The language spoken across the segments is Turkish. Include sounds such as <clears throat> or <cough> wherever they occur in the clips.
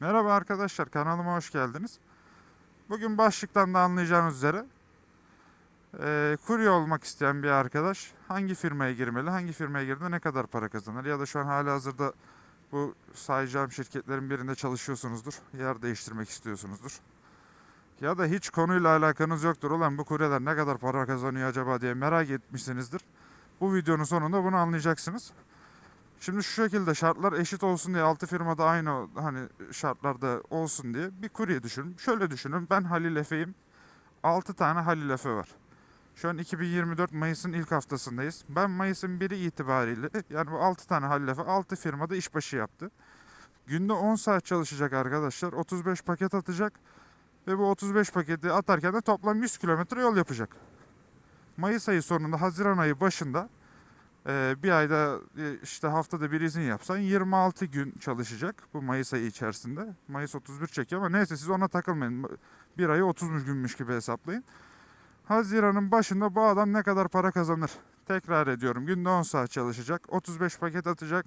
Merhaba arkadaşlar kanalıma hoş geldiniz. Bugün başlıktan da anlayacağınız üzere eee kurye olmak isteyen bir arkadaş hangi firmaya girmeli, hangi firmaya girdiğinde ne kadar para kazanır ya da şu an hala hazırda bu sayacağım şirketlerin birinde çalışıyorsunuzdur, yer değiştirmek istiyorsunuzdur. Ya da hiç konuyla alakanız yoktur. Ulan bu kuryeler ne kadar para kazanıyor acaba diye merak etmişsinizdir. Bu videonun sonunda bunu anlayacaksınız. Şimdi şu şekilde şartlar eşit olsun diye altı firmada aynı hani şartlarda olsun diye bir kurye düşünün. Şöyle düşünün ben Halil Efe'yim. 6 tane Halil Efe var. Şu an 2024 Mayıs'ın ilk haftasındayız. Ben Mayıs'ın 1'i itibariyle <laughs> yani bu 6 tane Halil Efe 6 firmada işbaşı yaptı. Günde 10 saat çalışacak arkadaşlar. 35 paket atacak. Ve bu 35 paketi atarken de toplam 100 kilometre yol yapacak. Mayıs ayı sonunda Haziran ayı başında ee, bir ayda e, işte haftada bir izin yapsan 26 gün çalışacak bu Mayıs ayı içerisinde. Mayıs 31 çekiyor ama neyse siz ona takılmayın. Bir ayı 30 günmüş gibi hesaplayın. Haziran'ın başında bu adam ne kadar para kazanır? Tekrar ediyorum günde 10 saat çalışacak. 35 paket atacak.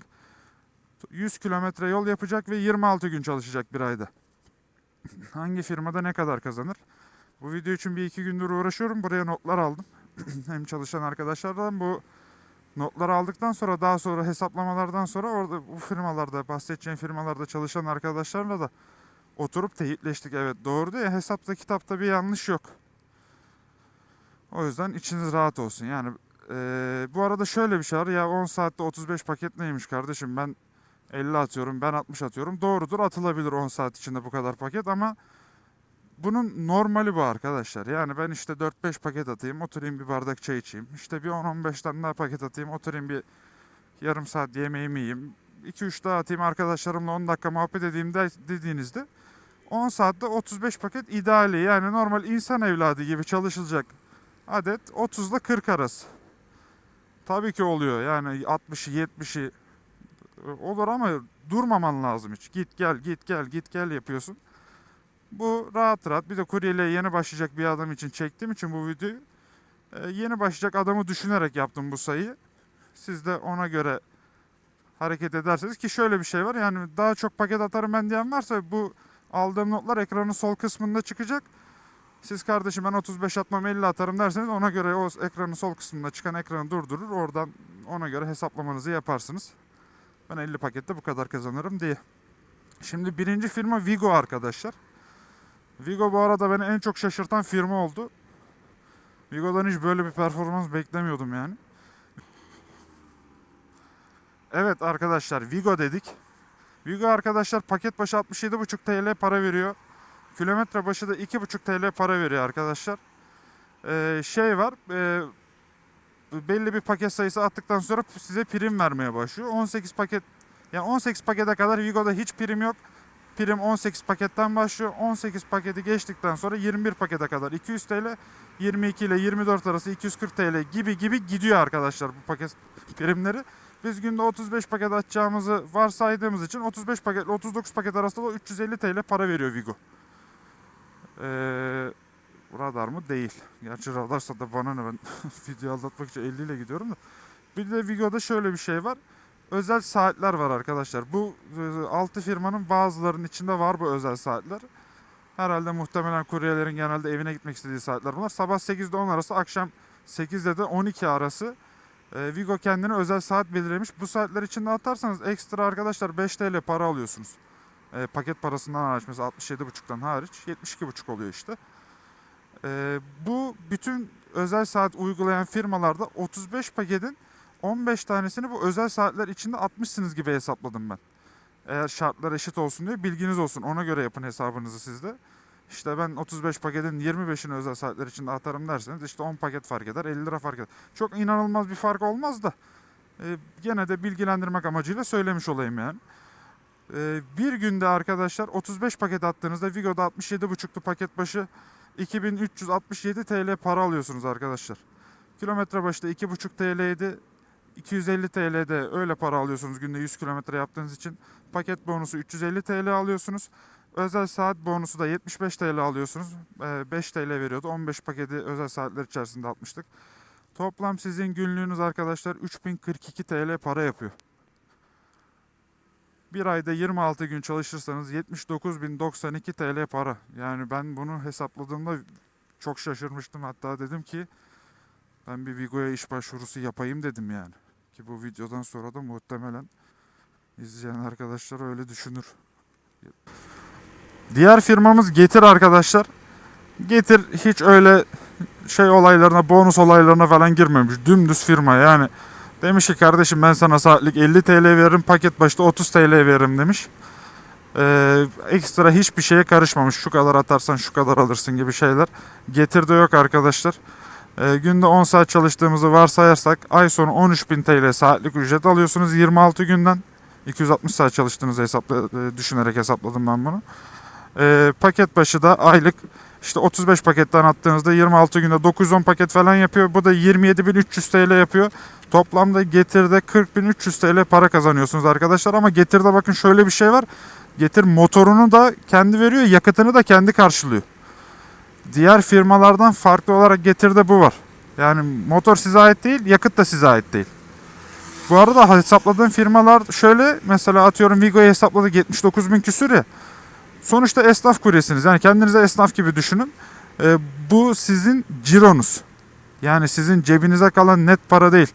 100 kilometre yol yapacak ve 26 gün çalışacak bir ayda. <laughs> Hangi firmada ne kadar kazanır? Bu video için bir iki gündür uğraşıyorum. Buraya notlar aldım. <clears throat> Hem çalışan arkadaşlardan bu Notları aldıktan sonra daha sonra hesaplamalardan sonra orada bu firmalarda bahsedeceğim firmalarda çalışan arkadaşlarla da oturup teyitleştik. Evet doğru diye hesapta kitapta bir yanlış yok. O yüzden içiniz rahat olsun. Yani eee, bu arada şöyle bir şey var ya 10 saatte 35 paket neymiş kardeşim ben 50 atıyorum ben 60 atıyorum. Doğrudur atılabilir 10 saat içinde bu kadar paket ama bunun normali bu arkadaşlar. Yani ben işte 4-5 paket atayım, oturayım bir bardak çay içeyim. İşte bir 10-15 tane daha paket atayım, oturayım bir yarım saat yemeğimi yiyeyim. 2-3 daha atayım arkadaşlarımla 10 dakika muhabbet edeyim de, dediğinizde 10 saatte 35 paket ideali. Yani normal insan evladı gibi çalışılacak adet 30 ile 40 arası. Tabii ki oluyor yani 60'ı 70'i olur ama durmaman lazım hiç. Git gel git gel git gel yapıyorsun. Bu rahat rahat bir de kuryeliğe yeni başlayacak bir adam için çektiğim için bu videoyu e, yeni başlayacak adamı düşünerek yaptım bu sayıyı. Siz de ona göre hareket ederseniz ki şöyle bir şey var yani daha çok paket atarım ben diyen varsa bu aldığım notlar ekranın sol kısmında çıkacak. Siz kardeşim ben 35 atmam 50 atarım derseniz ona göre o ekranın sol kısmında çıkan ekranı durdurur. Oradan ona göre hesaplamanızı yaparsınız. Ben 50 pakette bu kadar kazanırım diye. Şimdi birinci firma Vigo arkadaşlar. Vigo bu arada beni en çok şaşırtan firma oldu. Vigo'dan hiç böyle bir performans beklemiyordum yani. Evet arkadaşlar Vigo dedik. Vigo arkadaşlar paket başı 67,5 TL para veriyor. Kilometre başı da 2,5 TL para veriyor arkadaşlar. Ee, şey var. e, belli bir paket sayısı attıktan sonra size prim vermeye başlıyor. 18 paket yani 18 pakete kadar Vigo'da hiç prim yok. Prim 18 paketten başlıyor. 18 paketi geçtikten sonra 21 pakete kadar 200 TL, 22 ile 24 arası 240 TL gibi gibi gidiyor arkadaşlar bu paket primleri. Biz günde 35 paket açacağımızı varsaydığımız için 35 paket ile 39 paket arasında da 350 TL para veriyor Vigo. Ee, radar mı? Değil. Gerçi radarsa da bana ne ben <laughs> video aldatmak için 50 ile gidiyorum da. Bir de Vigo'da şöyle bir şey var özel saatler var arkadaşlar. Bu 6 firmanın bazılarının içinde var bu özel saatler. Herhalde muhtemelen kuryelerin genelde evine gitmek istediği saatler bunlar. Sabah 8'de 10 arası, akşam 8'de de 12 arası. e, Vigo kendine özel saat belirlemiş. Bu saatler içinde atarsanız ekstra arkadaşlar 5 TL para alıyorsunuz. E, paket parasından hariç mesela 67,5'tan hariç 72,5 oluyor işte. E, bu bütün özel saat uygulayan firmalarda 35 paketin 15 tanesini bu özel saatler içinde atmışsınız gibi hesapladım ben. Eğer şartlar eşit olsun diye bilginiz olsun. Ona göre yapın hesabınızı sizde. İşte ben 35 paketin 25'ini özel saatler içinde atarım derseniz işte 10 paket fark eder 50 lira fark eder. Çok inanılmaz bir fark olmaz da e, gene de bilgilendirmek amacıyla söylemiş olayım yani. E, bir günde arkadaşlar 35 paket attığınızda Vigo'da 67,5'lu paket başı 2367 TL para alıyorsunuz arkadaşlar. Kilometre başta 2,5 TL'ydi. 250 TL'de öyle para alıyorsunuz günde 100 kilometre yaptığınız için. Paket bonusu 350 TL alıyorsunuz. Özel saat bonusu da 75 TL alıyorsunuz. Ee, 5 TL veriyordu. 15 paketi özel saatler içerisinde atmıştık. Toplam sizin günlüğünüz arkadaşlar 3042 TL para yapıyor. Bir ayda 26 gün çalışırsanız 79.092 TL para. Yani ben bunu hesapladığımda çok şaşırmıştım. Hatta dedim ki ben bir Vigo'ya iş başvurusu yapayım dedim yani. Ki bu videodan sonra da muhtemelen izleyen arkadaşlar öyle düşünür. Diğer firmamız Getir arkadaşlar. Getir hiç öyle şey olaylarına, bonus olaylarına falan girmemiş. Dümdüz firma yani. Demiş ki kardeşim ben sana saatlik 50 TL veririm, paket başta 30 TL veririm demiş. Ee, ekstra hiçbir şeye karışmamış. Şu kadar atarsan şu kadar alırsın gibi şeyler. Getir de yok arkadaşlar. Ee, günde 10 saat çalıştığımızı varsayarsak ay sonu 13.000 TL saatlik ücret alıyorsunuz 26 günden. 260 saat çalıştığınızı hesapla, e, düşünerek hesapladım ben bunu. Ee, paket başı da aylık işte 35 paketten attığınızda 26 günde 910 paket falan yapıyor. Bu da 27.300 TL yapıyor. Toplamda Getir'de 40.300 TL para kazanıyorsunuz arkadaşlar. Ama Getir'de bakın şöyle bir şey var. Getir motorunu da kendi veriyor, yakıtını da kendi karşılıyor. Diğer firmalardan farklı olarak Getir'de bu var. Yani motor size ait değil, yakıt da size ait değil. Bu arada hesapladığım firmalar şöyle mesela atıyorum Vigo'yu hesapladık 79 bin küsür ya. Sonuçta esnaf kuryesiniz. Yani kendinize esnaf gibi düşünün. Ee, bu sizin cironuz. Yani sizin cebinize kalan net para değil.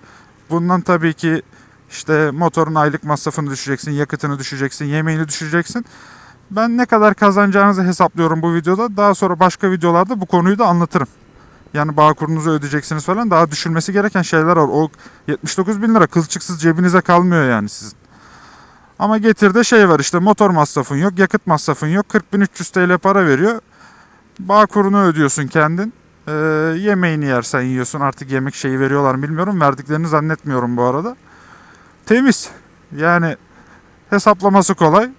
Bundan tabii ki işte motorun aylık masrafını düşeceksin, yakıtını düşeceksin, yemeğini düşeceksin. Ben ne kadar kazanacağınızı hesaplıyorum bu videoda. Daha sonra başka videolarda bu konuyu da anlatırım. Yani bağ kurunuzu ödeyeceksiniz falan. Daha düşülmesi gereken şeyler var. O 79 bin lira kılçıksız cebinize kalmıyor yani sizin. Ama getirde şey var işte motor masrafın yok, yakıt masrafın yok. 40.300 TL para veriyor. Bağ kurunu ödüyorsun kendin. Ee, yemeğini yersen yiyorsun. Artık yemek şeyi veriyorlar bilmiyorum. Verdiklerini zannetmiyorum bu arada. Temiz. Yani hesaplaması kolay.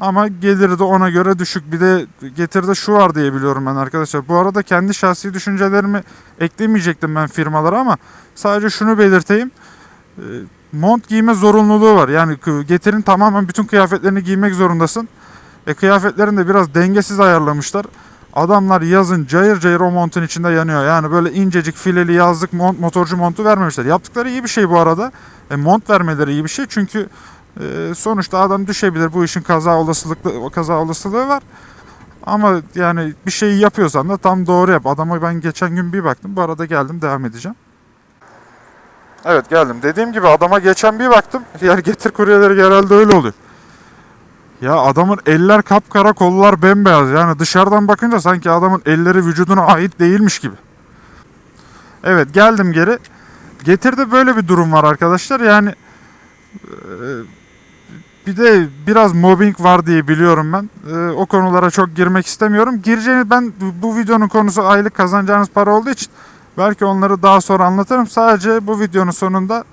Ama geliri de ona göre düşük. Bir de getirde şu var diye biliyorum ben arkadaşlar. Bu arada kendi şahsi düşüncelerimi eklemeyecektim ben firmalara ama sadece şunu belirteyim. Ee, Mont giyme zorunluluğu var. Yani getirin tamamen bütün kıyafetlerini giymek zorundasın. E kıyafetlerini de biraz dengesiz ayarlamışlar. Adamlar yazın cayır cayır o montun içinde yanıyor. Yani böyle incecik fileli yazlık mont, motorcu montu vermemişler. Yaptıkları iyi bir şey bu arada. E, mont vermeleri iyi bir şey çünkü e, sonuçta adam düşebilir. Bu işin kaza olasılıklı kaza olasılığı var. Ama yani bir şeyi yapıyorsan da tam doğru yap. Adama ben geçen gün bir baktım. Bu arada geldim devam edeceğim. Evet geldim. Dediğim gibi adama geçen bir baktım. Yani getir kuryeleri genelde öyle oluyor. Ya adamın eller kapkara kollar bembeyaz. Yani dışarıdan bakınca sanki adamın elleri vücuduna ait değilmiş gibi. Evet geldim geri. Getirde böyle bir durum var arkadaşlar. Yani e, bir de biraz mobbing var diye biliyorum ben. E, o konulara çok girmek istemiyorum. Gireceğini ben bu videonun konusu aylık kazanacağınız para olduğu için belki onları daha sonra anlatırım. Sadece bu videonun sonunda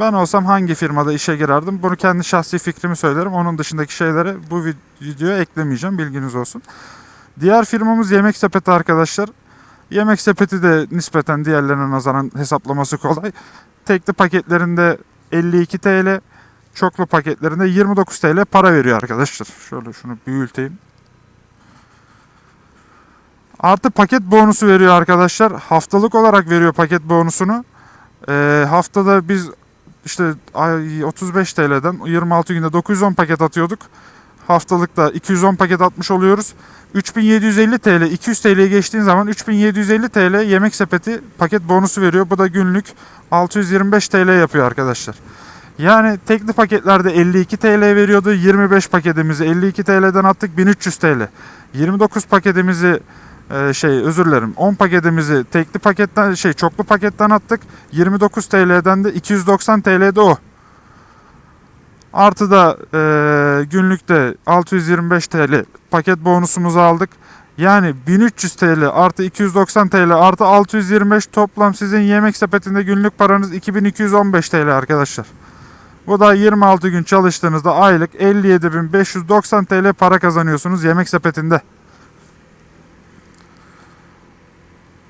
ben olsam hangi firmada işe girerdim? Bunu kendi şahsi fikrimi söylerim. Onun dışındaki şeyleri bu vid- videoya eklemeyeceğim. Bilginiz olsun. Diğer firmamız Yemek Sepeti arkadaşlar. Yemek Sepeti de nispeten diğerlerine nazaran hesaplaması kolay. Tekli paketlerinde 52 TL, çoklu paketlerinde 29 TL para veriyor arkadaşlar. Şöyle şunu büyüteyim. Artı paket bonusu veriyor arkadaşlar. Haftalık olarak veriyor paket bonusunu. Ee, haftada biz işte ay 35 TL'den 26 günde 910 paket atıyorduk. Haftalıkta 210 paket atmış oluyoruz. 3750 TL, 200 TL'ye geçtiğin zaman 3750 TL yemek sepeti paket bonusu veriyor. Bu da günlük 625 TL yapıyor arkadaşlar. Yani tekli paketlerde 52 TL veriyordu. 25 paketimizi 52 TL'den attık 1300 TL. 29 paketimizi e, şey özür dilerim 10 paketimizi tekli paketten şey çoklu paketten attık. 29 TL'den de 290 TL'de o. Artı da e, günlükte 625 TL paket bonusumuzu aldık. Yani 1300 TL artı 290 TL artı 625 toplam sizin yemek sepetinde günlük paranız 2215 TL arkadaşlar. Bu da 26 gün çalıştığınızda aylık 57.590 TL para kazanıyorsunuz yemek sepetinde.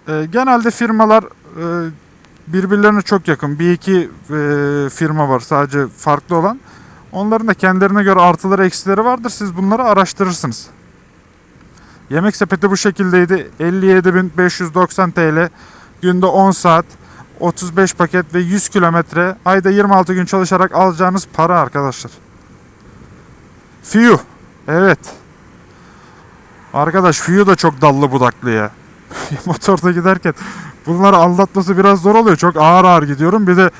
E, genelde firmalar e, birbirlerine çok yakın. Bir iki e, firma var sadece farklı olan. Onların da kendilerine göre artıları eksileri vardır. Siz bunları araştırırsınız. Yemek sepeti bu şekildeydi. 57.590 TL. Günde 10 saat. 35 paket ve 100 kilometre. Ayda 26 gün çalışarak alacağınız para arkadaşlar. Fiyu. Evet. Arkadaş Fiyu da çok dallı budaklı ya. <laughs> Motorda giderken bunları anlatması biraz zor oluyor. Çok ağır ağır gidiyorum. Bir de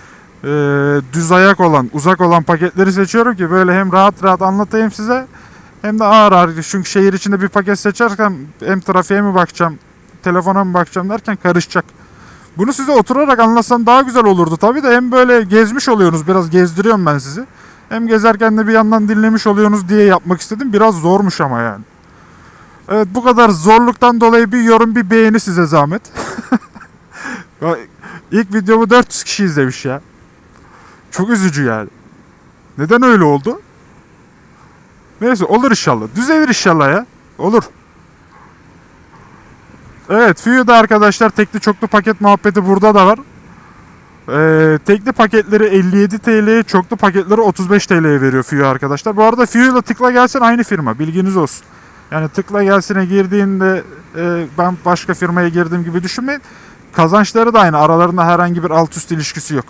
e, düz ayak olan, uzak olan paketleri seçiyorum ki böyle hem rahat rahat anlatayım size hem de ağır ağır. Çünkü şehir içinde bir paket seçerken hem trafiğe mi bakacağım, telefona mı bakacağım derken karışacak. Bunu size oturarak anlatsam daha güzel olurdu tabii de hem böyle gezmiş oluyorsunuz. Biraz gezdiriyorum ben sizi. Hem gezerken de bir yandan dinlemiş oluyorsunuz diye yapmak istedim. Biraz zormuş ama yani. Evet bu kadar zorluktan dolayı bir yorum bir beğeni size zahmet. <laughs> İlk videomu 400 kişi izlemiş ya. Çok üzücü yani. Neden öyle oldu? Neyse olur inşallah. Düzelir inşallah ya. Olur. Evet Fiyu'da arkadaşlar tekli çoklu paket muhabbeti burada da var. Ee, tekli paketleri 57 TL'ye çoklu paketleri 35 TL'ye veriyor Fiyu arkadaşlar. Bu arada Fiyu ile Tıkla Gelsin aynı firma bilginiz olsun. Yani Tıkla Gelsin'e girdiğinde e, ben başka firmaya girdiğim gibi düşünmeyin. Kazançları da aynı aralarında herhangi bir alt üst ilişkisi yok.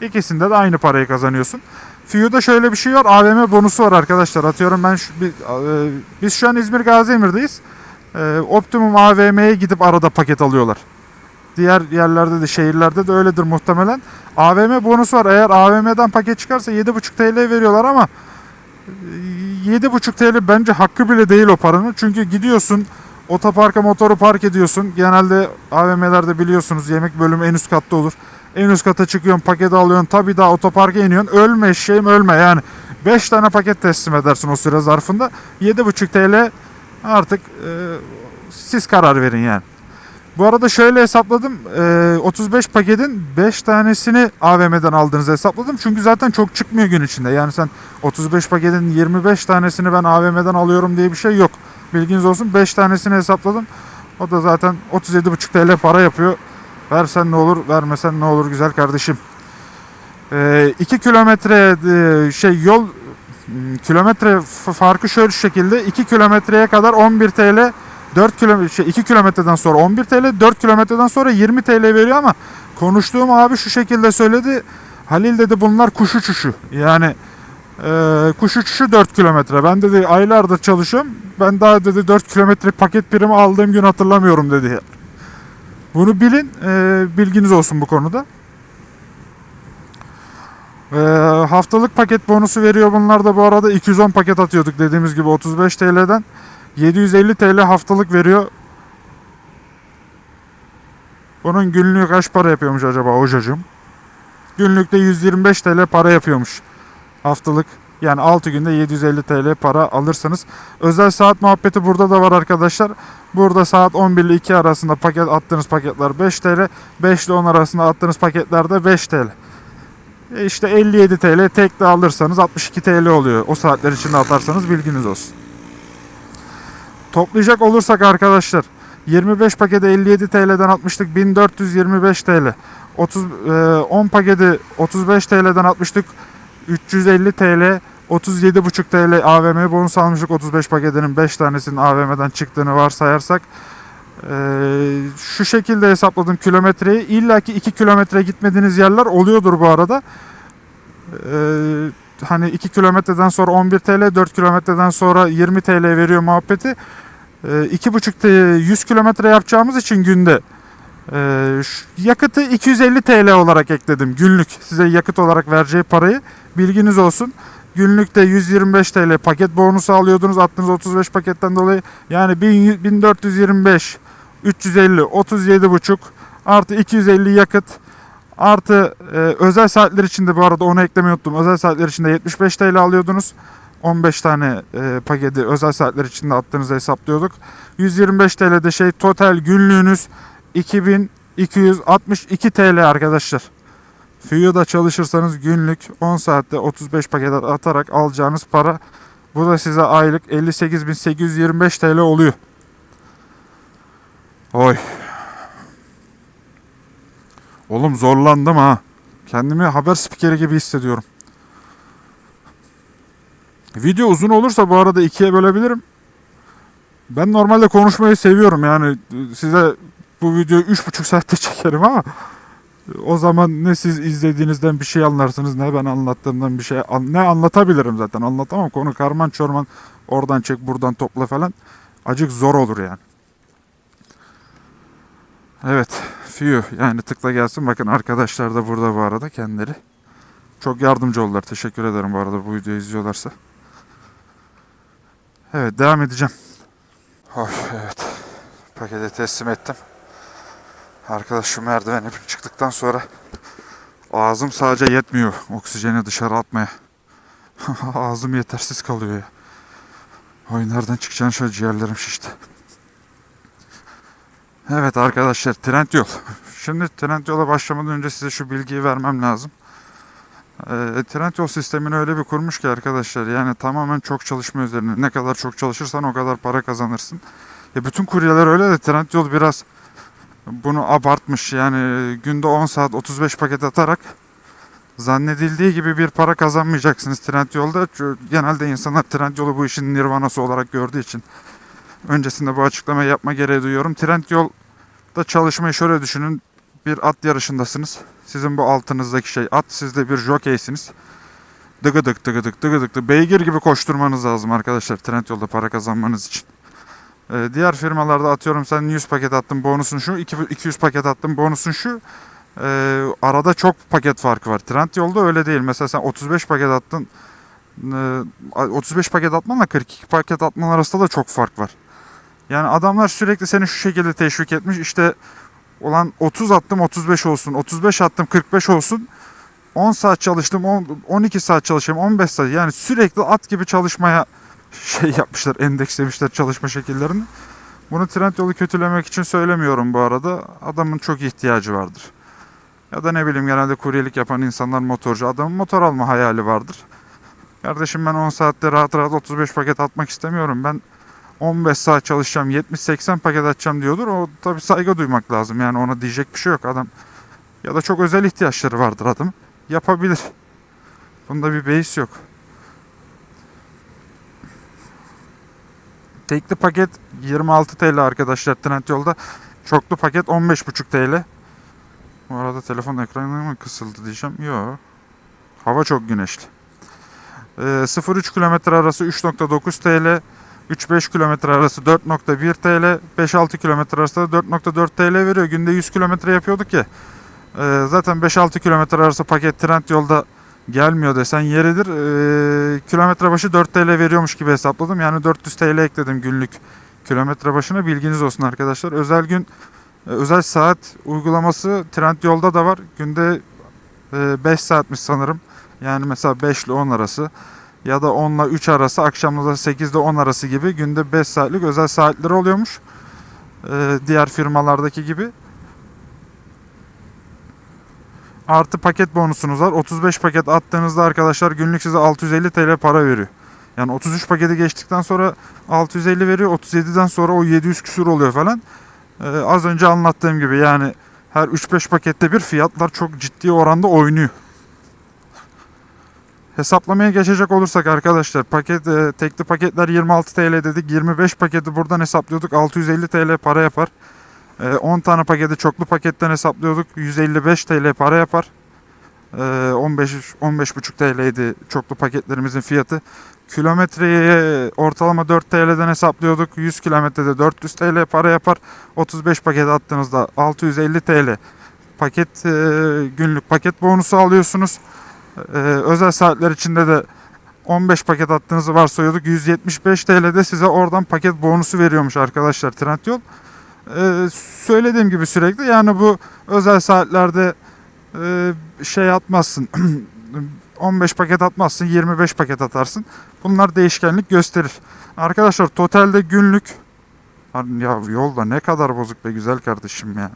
İkisinde de aynı parayı kazanıyorsun. Fiyu'da şöyle bir şey var AVM bonusu var arkadaşlar. Atıyorum ben şu, bir, e, biz şu an İzmir Gazi Emir'deyiz. E, Optimum AVM'ye gidip arada paket alıyorlar. Diğer yerlerde de şehirlerde de öyledir muhtemelen. AVM bonusu var. Eğer AVM'den paket çıkarsa 7,5 TL veriyorlar ama e, 7,5 TL bence hakkı bile değil o paranın. Çünkü gidiyorsun otoparka motoru park ediyorsun. Genelde AVM'lerde biliyorsunuz yemek bölümü en üst katta olur. En üst kata çıkıyorsun paketi alıyorsun tabii daha otoparka iniyorsun. Ölme eşeğim ölme yani. 5 tane paket teslim edersin o süre zarfında. 7,5 TL artık e, siz karar verin yani. Bu arada şöyle hesapladım. e, 35 paketin 5 tanesini AVM'den aldığınızı hesapladım. Çünkü zaten çok çıkmıyor gün içinde. Yani sen 35 paketin 25 tanesini ben AVM'den alıyorum diye bir şey yok. Bilginiz olsun 5 tanesini hesapladım. O da zaten 37,5 TL para yapıyor. Versen ne olur, vermesen ne olur güzel kardeşim. 2 kilometre e, şey yol kilometre f- farkı şöyle şu şekilde 2 kilometreye kadar 11 TL 4 kilometre şey 2 kilometreden sonra 11 TL 4 kilometreden sonra 20 TL veriyor ama konuştuğum abi şu şekilde söyledi. Halil dedi bunlar kuş uçuşu. Yani e, kuş uçuşu 4 kilometre. Ben dedi aylardır çalışıyorum. Ben daha dedi 4 kilometre paket primi aldığım gün hatırlamıyorum dedi. Bunu bilin. e, bilginiz olsun bu konuda. E, haftalık paket bonusu veriyor bunlar da bu arada 210 paket atıyorduk dediğimiz gibi 35 TL'den 750 TL haftalık veriyor. Bunun günlüğü kaç para yapıyormuş acaba hocacığım? Günlükte 125 TL para yapıyormuş haftalık. Yani 6 günde 750 TL para alırsanız. Özel saat muhabbeti burada da var arkadaşlar. Burada saat 11 ile 2 arasında paket attığınız paketler 5 TL. 5 ile 10 arasında attığınız paketler de 5 TL. E işte 57 TL tek de alırsanız 62 TL oluyor. O saatler içinde atarsanız bilginiz olsun. Toplayacak olursak arkadaşlar 25 paketi 57 TL'den atmıştık 1425 TL. 30 e, 10 paketi 35 TL'den atmıştık 350 TL. 37,5 TL AVM bonus almıştık 35 paketinin 5 tanesinin AVM'den çıktığını varsayarsak. E, şu şekilde hesapladım kilometreyi. İlla ki 2 kilometre gitmediğiniz yerler oluyordur bu arada. E, hani 2 kilometreden sonra 11 TL, 4 kilometreden sonra 20 TL veriyor muhabbeti. Ee, 2,5 T 100 kilometre yapacağımız için günde ee, yakıtı 250 TL olarak ekledim günlük. Size yakıt olarak vereceği parayı bilginiz olsun. Günlükte 125 TL paket bonusu alıyordunuz attığınız 35 paketten dolayı. Yani 1100 1425 350 37,5 artı 250 yakıt artı e, özel saatler içinde bu arada onu eklemeyi unuttum. Özel saatler içinde 75 TL alıyordunuz. 15 tane e, paketi özel saatler içinde attığınızı hesaplıyorduk. 125 TL'de şey total günlüğünüz 2262 TL arkadaşlar. Fiyo'da çalışırsanız günlük 10 saatte 35 paket atarak alacağınız para bu da size aylık 58.825 TL oluyor. Oy. Oğlum zorlandım ha. Kendimi haber spikeri gibi hissediyorum. Video uzun olursa bu arada ikiye bölebilirim. Ben normalde konuşmayı seviyorum yani size bu videoyu üç buçuk saatte <laughs> çekerim ama O zaman ne siz izlediğinizden bir şey anlarsınız ne ben anlattığımdan bir şey ne anlatabilirim zaten anlatamam konu karman çorman oradan çek buradan topla falan acık zor olur yani. Evet Fiyo yani tıkla gelsin bakın arkadaşlar da burada bu arada kendileri. Çok yardımcı oldular teşekkür ederim bu arada bu videoyu izliyorlarsa. Evet devam edeceğim. Of, evet paketi teslim ettim. Arkadaş şu merdiveni çıktıktan sonra ağzım sadece yetmiyor oksijeni dışarı atmaya. <laughs> ağzım yetersiz kalıyor ya. Oy nereden çıkacağını şöyle ciğerlerim şişti. Evet arkadaşlar Trendyol. Şimdi Trendyol'a başlamadan önce size şu bilgiyi vermem lazım. Ee, Trendyol sistemini öyle bir kurmuş ki arkadaşlar yani tamamen çok çalışma üzerine. Ne kadar çok çalışırsan o kadar para kazanırsın. E bütün kuryeler öyle de Trendyol biraz bunu abartmış. Yani günde 10 saat 35 paket atarak zannedildiği gibi bir para kazanmayacaksınız Trendyol'da. Çünkü Genelde insanlar Trendyol'u bu işin nirvanası olarak gördüğü için öncesinde bu açıklamayı yapma gereği duyuyorum. Trendyol'da çalışmayı şöyle düşünün. Bir at yarışındasınız. Sizin bu altınızdaki şey at. Siz de bir jokeysiniz. Dıgıdık dıgıdık dıgıdık dık. Beygir gibi koşturmanız lazım arkadaşlar Trendyol'da para kazanmanız için. Ee, diğer firmalarda atıyorum sen 100 paket attın bonusun şu, iki- 200 paket attın bonusun şu. Ee, arada çok paket farkı var. Trendyol'da öyle değil. Mesela sen 35 paket attın. ee, 35 paket atmanla 42 paket atman arasında da çok fark var. Yani adamlar sürekli seni şu şekilde teşvik etmiş. İşte olan 30 attım 35 olsun. 35 attım 45 olsun. 10 saat çalıştım 10, 12 saat çalışayım 15 saat. Yani sürekli at gibi çalışmaya şey yapmışlar, endekslemişler çalışma şekillerini. Bunu Trendyol'u kötülemek için söylemiyorum bu arada. Adamın çok ihtiyacı vardır. Ya da ne bileyim genelde kuryelik yapan insanlar motorcu. Adamın motor alma hayali vardır. Kardeşim ben 10 saatte rahat rahat 35 paket atmak istemiyorum. Ben 15 saat çalışacağım, 70-80 paket atacağım diyordur. O tabii saygı duymak lazım. Yani ona diyecek bir şey yok adam. Ya da çok özel ihtiyaçları vardır adam. Yapabilir. Bunda bir beis yok. Tekli paket 26 TL arkadaşlar Trendyol'da. Çoklu paket 15,5 TL. Bu arada telefon ekranı mı kısıldı diyeceğim. Yok. Hava çok güneşli. Ee, 0-3 kilometre arası 3.9 TL. 3-5 kilometre arası 4.1 TL. 5-6 kilometre arası da 4.4 TL veriyor. Günde 100 kilometre yapıyorduk ya. Ee, zaten 5-6 kilometre arası paket Trendyol'da gelmiyor desen yeridir. Ee, kilometre başı 4 TL veriyormuş gibi hesapladım. Yani 400 TL ekledim günlük kilometre başına. Bilginiz olsun arkadaşlar. Özel gün e, özel saat uygulaması Trendyol'da da var. Günde 5 saatmiş sanırım. Yani mesela 5 ile 10 arası ya da 10 ile 3 arası, akşamda da 8 ile 10 arası gibi günde 5 saatlik özel saatleri oluyormuş. Ee, diğer firmalardaki gibi. Artı paket bonusunuz var. 35 paket attığınızda arkadaşlar günlük size 650 TL para veriyor. Yani 33 paketi geçtikten sonra 650 veriyor. 37'den sonra o 700 küsur oluyor falan. Ee, az önce anlattığım gibi yani her 3-5 pakette bir fiyatlar çok ciddi oranda oynuyor. Hesaplamaya geçecek olursak arkadaşlar paket e, tekli paketler 26 TL dedik. 25 paketi buradan hesaplıyorduk. 650 TL para yapar. E, 10 tane paketi çoklu paketten hesaplıyorduk. 155 TL para yapar. E, 15 15,5 TL'ydi çoklu paketlerimizin fiyatı. Kilometreye ortalama 4 TL'den hesaplıyorduk. 100 kilometrede 400 TL para yapar. 35 paket attığınızda 650 TL paket e, günlük paket bonusu alıyorsunuz. Ee, özel saatler içinde de 15 paket attığınızı varsayıyorduk. 175 TL'de size oradan paket bonusu veriyormuş arkadaşlar Trendyol. Ee, söylediğim gibi sürekli yani bu özel saatlerde e, şey atmazsın. <clears throat> 15 paket atmazsın, 25 paket atarsın. Bunlar değişkenlik gösterir. Arkadaşlar totalde günlük ya yolda ne kadar bozuk be güzel kardeşim ya.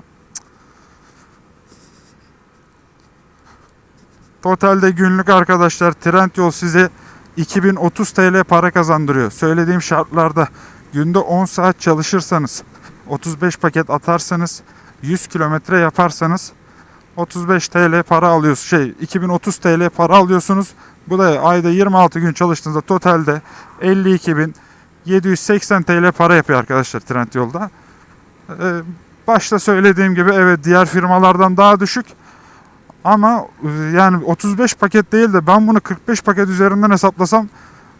Totalde günlük arkadaşlar Trendyol size 2030 TL para kazandırıyor. Söylediğim şartlarda günde 10 saat çalışırsanız, 35 paket atarsanız, 100 kilometre yaparsanız 35 TL para alıyorsunuz. Şey 2030 TL para alıyorsunuz. Bu da ayda 26 gün çalıştığınızda totalde 52.780 TL para yapıyor arkadaşlar Trendyol'da. Ee, başta söylediğim gibi evet diğer firmalardan daha düşük. Ama e, yani 35 paket değil de ben bunu 45 paket üzerinden hesaplasam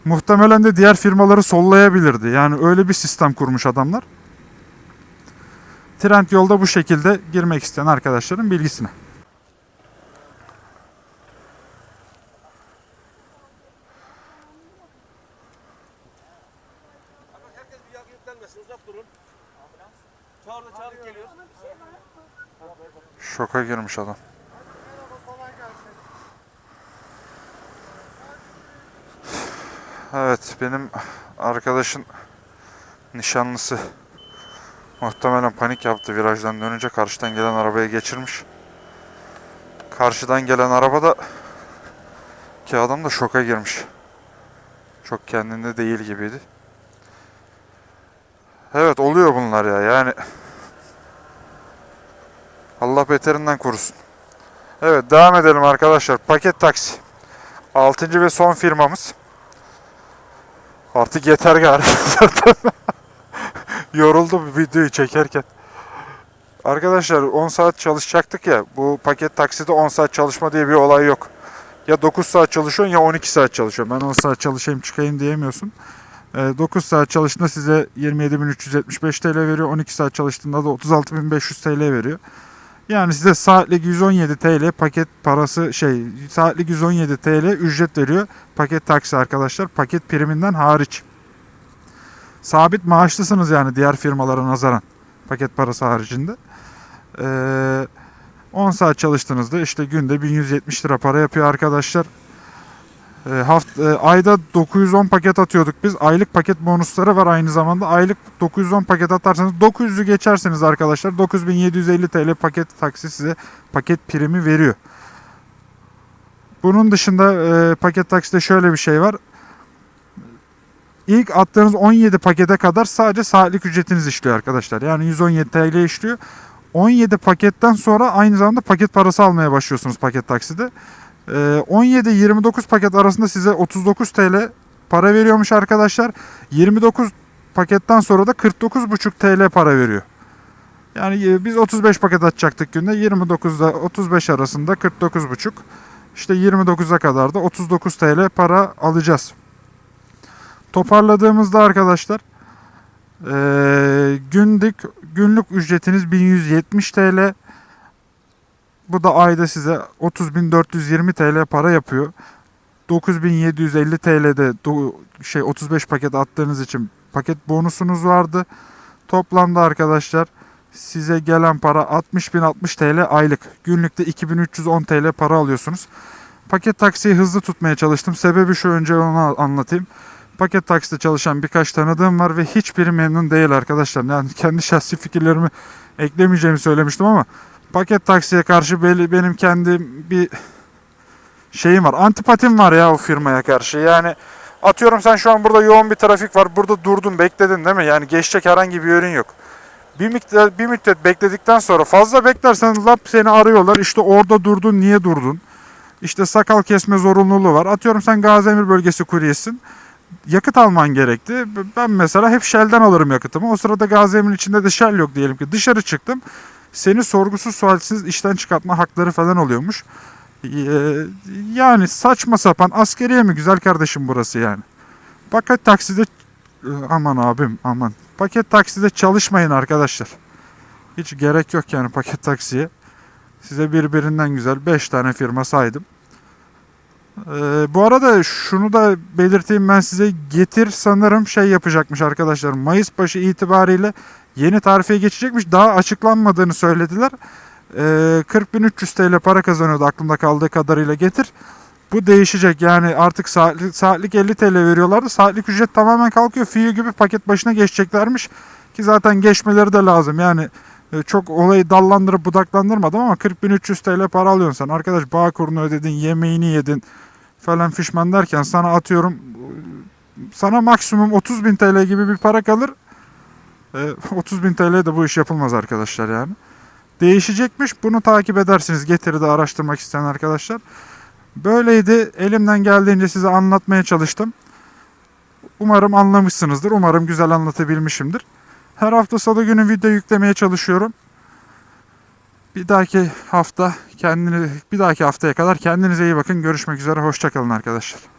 muhtemelen de diğer firmaları sollayabilirdi. Yani öyle bir sistem kurmuş adamlar. Trend yolda bu şekilde girmek isteyen arkadaşların bilgisine. Şoka girmiş adam. Evet benim arkadaşın nişanlısı muhtemelen panik yaptı virajdan dönünce karşıdan gelen arabaya geçirmiş. Karşıdan gelen araba da ki adam da şoka girmiş. Çok kendinde değil gibiydi. Evet oluyor bunlar ya yani Allah beterinden korusun. Evet devam edelim arkadaşlar. Paket taksi. Altıncı ve son firmamız. Artık yeter gari. <laughs> Zaten Yoruldum videoyu çekerken. Arkadaşlar 10 saat çalışacaktık ya. Bu paket takside 10 saat çalışma diye bir olay yok. Ya 9 saat çalışıyorsun ya 12 saat çalışıyorsun. Ben 10 saat çalışayım çıkayım diyemiyorsun. Ee, 9 saat çalıştığında size 27.375 TL veriyor. 12 saat çalıştığında da 36.500 TL veriyor. Yani size saatlik 117 TL paket parası şey saatlik 117 TL ücret veriyor. Paket taksi arkadaşlar. Paket priminden hariç. Sabit maaşlısınız yani diğer firmalara nazaran. Paket parası haricinde. Ee, 10 saat çalıştığınızda işte günde 1170 lira para yapıyor arkadaşlar. E, haft, e, ayda 910 paket atıyorduk biz. Aylık paket bonusları var aynı zamanda. Aylık 910 paket atarsanız 900'ü geçerseniz arkadaşlar 9750 TL paket taksi size paket primi veriyor. Bunun dışında e, paket takside şöyle bir şey var. İlk attığınız 17 pakete kadar sadece saatlik ücretiniz işliyor arkadaşlar. Yani 117 TL işliyor. 17 paketten sonra aynı zamanda paket parası almaya başlıyorsunuz paket takside. Ee, 17-29 paket arasında size 39 TL para veriyormuş arkadaşlar. 29 paketten sonra da 49,5 TL para veriyor. Yani e, biz 35 paket atacaktık günde. 29'da 35 arasında 49,5. İşte 29'a kadar da 39 TL para alacağız. Toparladığımızda arkadaşlar eee, günlük günlük ücretiniz 1170 TL. Bu da ayda size 30.420 TL para yapıyor. 9750 TL'de şey 35 paket attığınız için paket bonusunuz vardı. Toplamda arkadaşlar size gelen para 60.060 TL aylık. Günlükte 2310 TL para alıyorsunuz. Paket taksiyi hızlı tutmaya çalıştım. Sebebi şu önce onu anlatayım. Paket takside çalışan birkaç tanıdığım var ve hiçbiri memnun değil arkadaşlar. Yani kendi <laughs> şahsi fikirlerimi eklemeyeceğimi söylemiştim ama paket taksiye karşı benim kendi bir şeyim var. Antipatim var ya o firmaya karşı. Yani atıyorum sen şu an burada yoğun bir trafik var. Burada durdun bekledin değil mi? Yani geçecek herhangi bir yönün yok. Bir miktar bir müddet bekledikten sonra fazla beklersen lap seni arıyorlar. İşte orada durdun, niye durdun? İşte sakal kesme zorunluluğu var. Atıyorum sen Gaziemir bölgesi kuryesin. Yakıt alman gerekti. Ben mesela hep Shell'den alırım yakıtımı. O sırada Gaziemir'in içinde de Shell yok diyelim ki. Dışarı çıktım. Seni sorgusuz sualsiz işten çıkartma hakları falan oluyormuş. Ee, yani saçma sapan askeriye mi güzel kardeşim burası yani. Paket takside aman abim aman. Paket takside çalışmayın arkadaşlar. Hiç gerek yok yani paket taksiye. Size birbirinden güzel 5 tane firma saydım. Ee, bu arada şunu da belirteyim ben size. Getir sanırım şey yapacakmış arkadaşlar. Mayıs başı itibariyle yeni tarifeye geçecekmiş. Daha açıklanmadığını söylediler. Ee, 40.300 TL para kazanıyordu aklımda kaldığı kadarıyla Getir. Bu değişecek yani artık saatlik, saatlik 50 TL veriyorlardı. Saatlik ücret tamamen kalkıyor. Fiyo gibi paket başına geçeceklermiş. Ki zaten geçmeleri de lazım. Yani e, çok olayı dallandırıp budaklandırmadım ama 40.300 TL para alıyorsun sen. Arkadaş bağ kurunu ödedin, yemeğini yedin falan fişman derken sana atıyorum e, sana maksimum 30.000 TL gibi bir para kalır. E, 30.000 TL de bu iş yapılmaz arkadaşlar yani. Değişecekmiş. Bunu takip edersiniz. Getiride araştırmak isteyen arkadaşlar. Böyleydi. Elimden geldiğince size anlatmaya çalıştım. Umarım anlamışsınızdır. Umarım güzel anlatabilmişimdir. Her hafta salı günü video yüklemeye çalışıyorum. Bir dahaki hafta kendini bir dahaki haftaya kadar kendinize iyi bakın. Görüşmek üzere. Hoşçakalın arkadaşlar.